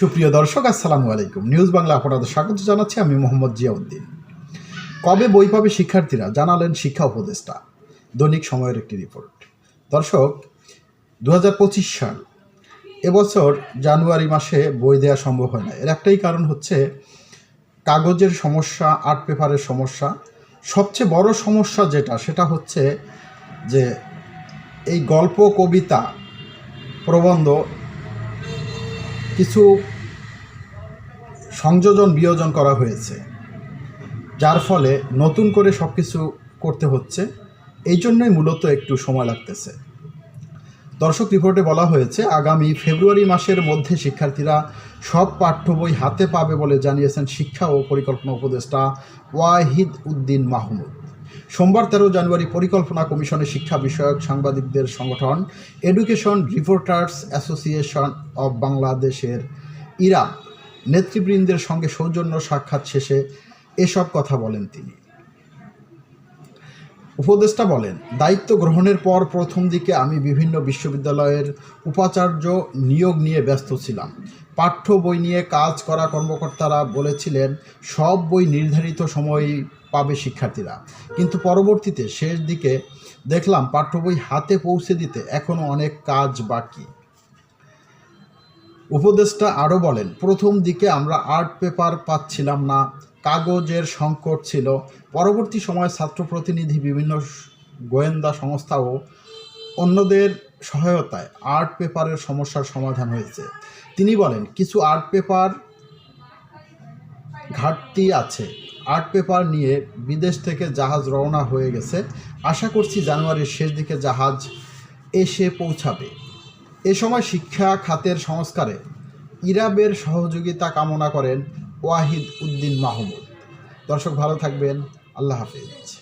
সুপ্রিয় দর্শক, আসসালামু আলাইকুম। নিউজ বাংলা আপনাদের স্বাগত জানাচ্ছি আমি মোহাম্মদ জিয়াউদ্দিন। কবে বই পাবে শিক্ষার্থীরা? জানালেন শিক্ষা উপদেষ্টা। দৈনিক সময়ের একটি রিপোর্ট। দর্শক দু হাজার পঁচিশ সাল। এবছর জানুয়ারি মাসে বই দেওয়া সম্ভব হয় না। এর একটাই কারণ হচ্ছে কাগজের সমস্যা, আর্ট পেপারের সমস্যা। সবচেয়ে বড় সমস্যা যেটা, সেটা হচ্ছে যে এই গল্প, কবিতা, প্রবন্ধ কিছু সংযোজন, বিয়োজন করা হয়েছে, যার ফলে নতুন করে সব কিছু করতে হচ্ছে। এই জন্যই মূলত একটু সময় লাগতেছে। দর্শক রিপোর্টে বলা হয়েছে, আগামী ফেব্রুয়ারি মাসের মধ্যে শিক্ষার্থীরা সব পাঠ্য বই হাতে পাবে বলে জানিয়েছেন শিক্ষা ও পরিকল্পনা উপদেষ্টা ওয়াহিদ উদ্দিন মাহমুদ। সোমবার তেরো জানুয়ারি পরিকল্পনা কমিশনের শিক্ষা বিষয়ক সাংবাদিকদের সংগঠন এডুকেশন রিপোর্টার্স অ্যাসোসিয়েশন অব বাংলাদেশের ইরা নেতৃবৃন্দের সঙ্গে সৌজন্য সাক্ষাৎ শেষে এসব কথা বলেন তিনি। উপদেষ্টা বলেন, দায়িত্ব গ্রহণের পর প্রথম দিকে আমি বিভিন্ন বিশ্ববিদ্যালয়ের উপাচার্য নিয়োগ নিয়ে ব্যস্ত ছিলাম। পাঠ্য বই নিয়ে কাজ করা কর্মকর্তারা বলেছিলেন, সব বই নির্ধারিত সময় পাবে শিক্ষার্থীরা। কিন্তু পরবর্তীতে শেষ দিকে দেখলাম পাঠ্য বই হাতে পৌঁছে দিতে এখনও অনেক কাজ বাকি। উপদেষ্টা আরও বলেন, প্রথম দিকে আমরা আর্ট পেপার পাচ্ছিলাম না, কাগজের সংকট ছিল। পরবর্তী সময়ে ছাত্র প্রতিনিধি বিভিন্ন গোয়েন্দা সংস্থা ও অন্যদের সহায়তায় আর্ট পেপারের সমস্যার সমাধান হয়েছে। তিনি বলেন, কিছু আর্ট পেপার ঘাটতি আছে। আর্ট পেপার নিয়ে বিদেশ থেকে জাহাজ রওনা হয়ে গেছে। আশা করছি জানুয়ারির শেষ দিকে জাহাজ এসে পৌঁছাবে। এ সময় শিক্ষা খাতের সংস্কারে ইরাবের সহযোগিতা কামনা করেন ওয়াহিদ উদ্দিন মাহমুদ। দর্শক ভালো থাকবেন, আল্লাহ হাফিজ।